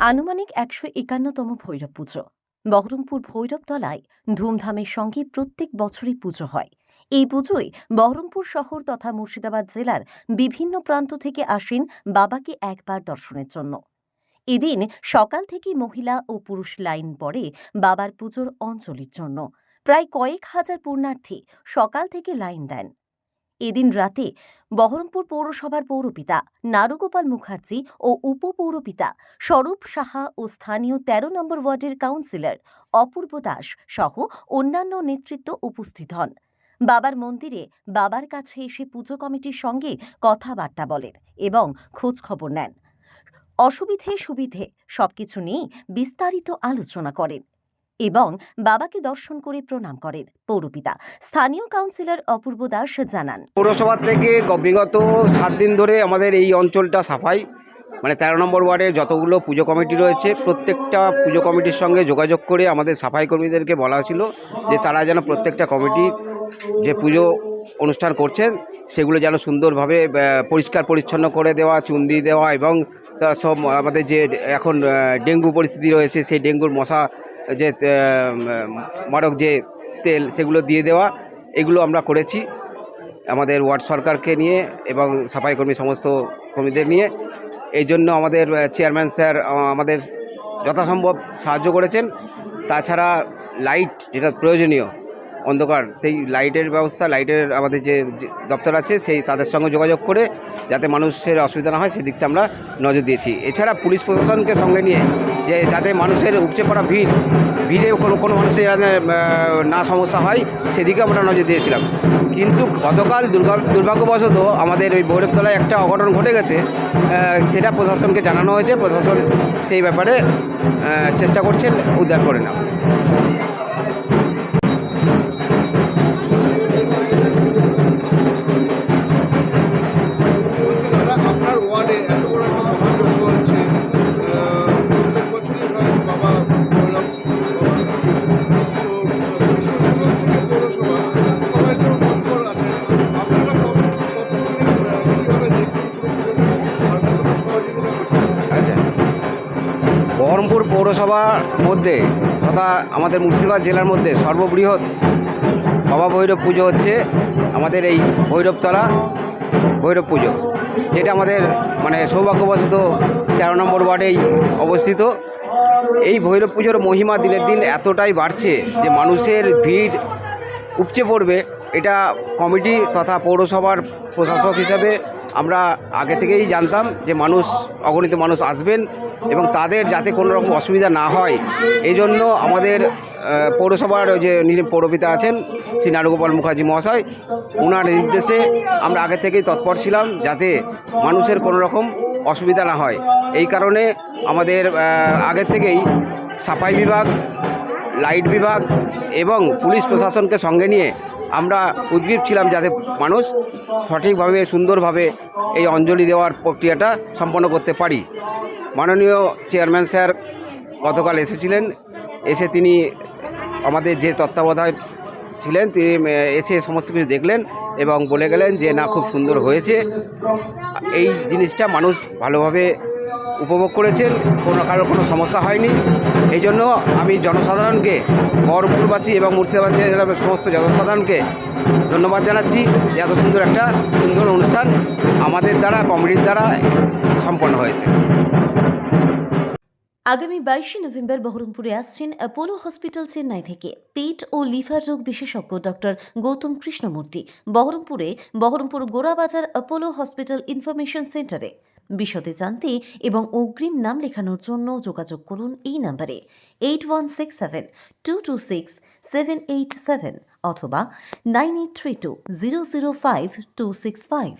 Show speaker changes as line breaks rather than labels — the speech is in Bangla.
আনুমানিক একশো একান্নতম ভৈরব পুজো। বহরমপুর ভৈরবতলায় ধুমধামের সঙ্গে প্রত্যেক বছরই পুজো হয়। এই পুজোয় বহরমপুর শহর তথা মুর্শিদাবাদ জেলার বিভিন্ন প্রান্ত থেকে আসেন বাবাকে একবার দর্শনের জন্য। এদিন সকাল থেকেই মহিলা ও পুরুষ লাইন পড়ে বাবার পুজোর অঞ্জলির জন্য। প্রায় কয়েক হাজার পূর্ণার্থী সকাল থেকে লাইন দেন। এদিন রাতে বহরমপুর পৌরসভার পৌরপিতা নারুগোপাল মুখার্জি ও উপপৌরপিতা স্বরূপ সাহা ও স্থানীয় তেরো নম্বর ওয়ার্ডের কাউন্সিলর অপূর্ব দাস সহ অন্যান্য নেতৃত্ব উপস্থিত হন। বাবার মন্দিরে বাবার কাছে এসে পুজো কমিটির সঙ্গে কথাবার্তা বলেন এবং খোঁজ খবর নেন। অসুবিধে সুবিধে সবকিছু নিয়ে বিস্তারিত আলোচনা করেন। এবং বাবাকে দর্শন করে প্রণাম করেন পৌরপিতা। স্থানীয় কাউন্সিলর অপূর্ব দাস জানান।
পৌরসভা থেকে বিগত সাত দিন ধরে আমাদের এই অঞ্চলটা সাফাই মানে তেরো নম্বর ওয়ার্ডের যতগুলো পুজো কমিটি রয়েছে, প্রত্যেকটা পুজো কমিটির সঙ্গে যোগাযোগ করে আমাদের সাফাই কর্মীদেরকে বলা হয়েছিল যে তারা যেন প্রত্যেকটা কমিটি, যে পুজো অনুষ্ঠান করছেন, সেগুলো যেন সুন্দরভাবে পরিষ্কার পরিচ্ছন্ন করে দেওয়া, চুন্দি দেওয়া এবং সব আমাদের যে এখন ডেঙ্গু পরিস্থিতি রয়েছে, সেই ডেঙ্গুর মশা যে মারক যে তেল, সেগুলো দিয়ে দেওয়া, এগুলো আমরা করেছি আমাদের ওয়ার্ড সরকারকে নিয়ে এবং সাফাই কর্মী সমস্ত কর্মীদের নিয়ে। এই জন্য আমাদের চেয়ারম্যান স্যার আমাদের যথাসম্ভব সাহায্য করেছেন। তাছাড়া লাইট যেটা প্রয়োজনীয় অন্ধকার। সেই লাইটের ব্যবস্থা, লাইটের আমাদের যে দপ্তর আছে, সেই তাদের সঙ্গে যোগাযোগ করে যাতে মানুষের অসুবিধা না হয়, সেদিকটা আমরা নজর দিয়েছি। এছাড়া পুলিশ প্রশাসনকে সঙ্গে নিয়ে যে যাতে মানুষের উপচে পড়া ভিড়, ভিড়ে কোনো কোনো মানুষের না সমস্যা হয়, সেদিকে আমরা নজর দিয়েছিলাম। কিন্তু গতকাল দুর্ভাগ্যবশত আমাদের ওই ভৈরবতলায় একটা অঘটন ঘটে গেছে সেটা প্রশাসনকে জানানো হয়েছে। প্রশাসন সেই ব্যাপারে চেষ্টা করছেন, উদ্ধার করে নেওয়া। বহরমপুর পৌরসভার মধ্যে তথা আমাদের মুর্শিদাবাদ জেলার মধ্যে সর্ববৃহৎ বাবা ভৈরব পুজো হচ্ছে আমাদের এই ভৈরবতলা ভৈরব পুজো, যেটা আমাদের মানে সৌভাগ্যবশত তেরো নম্বর ওয়ার্ডেই অবস্থিত। এই ভৈরব পুজোর মহিমা দিনের দিন এতটাই বাড়ছে যে মানুষের ভিড় উপচে পড়বে। এটা কমিটি তথা পৌরসভার প্রশাসক হিসাবে আমরা আগে থেকেই জানতাম যে মানুষ, অগণিত মানুষ আসবেন এবং তাদের যাতে কোনো রকম অসুবিধা না হয়। এই জন্য আমাদের পৌরসভার যে পৌরপিতা আছেন, শ্রী নারুগোপাল মুখার্জি মহাশয় ওনার নির্দেশে আমরা আগে থেকেই তৎপর ছিলাম যাতে মানুষের কোনো রকম অসুবিধা না হয়। এই কারণে আমাদের আগে থেকেই সাফাই বিভাগ লাইট বিভাগ এবং পুলিশ প্রশাসনকে সঙ্গে নিয়ে আমরা উদ্গ্রীব ছিলাম যাতে মানুষ সঠিকভাবে, সুন্দরভাবে এই অঞ্জলি দেওয়ার প্রক্রিয়াটা সম্পন্ন করতে পারি। মাননীয় চেয়ারম্যান স্যার গতকাল এসেছিলেন। এসে তিনি আমাদের যে তত্ত্বাবধায়ক ছিলেন, তিনি এসে সমস্ত কিছু দেখলেন এবং বলে গেলেন যে, না, খুব সুন্দর হয়েছে। এই জিনিসটা মানুষ ভালোভাবে উপভোগ করেছেন, কোনো কারোর কোনো সমস্যা হয়নি। এই জন্য আমি জনসাধারণকে, বহরমপুরবাসী এবং মুর্শিদাবাদ জেলার সমস্ত জনসাধারণকে ধন্যবাদ জানাচ্ছি যে এত সুন্দর একটা সুন্দর অনুষ্ঠান আমাদের দ্বারা, কমিটির দ্বারা সম্পন্ন হয়েছে।
আগামী বাইশে নভেম্বর বহরমপুরে আসছেন অ্যাপোলো হসপিটাল চেন্নাই থেকে পেট ও লিভার রোগ বিশেষজ্ঞ ডক্টর গৌতম কৃষ্ণমূর্তি। বহরমপুরে Baharampur Gorabazar Apollo hospital information সেন্টারে। বিশদে জানতে এবং অগ্রিম নাম লেখানোর জন্য যোগাযোগ করুন এই নাম্বারে eight one six seven two two six seven eight seven অথবা nine eight three two zero zero five two six five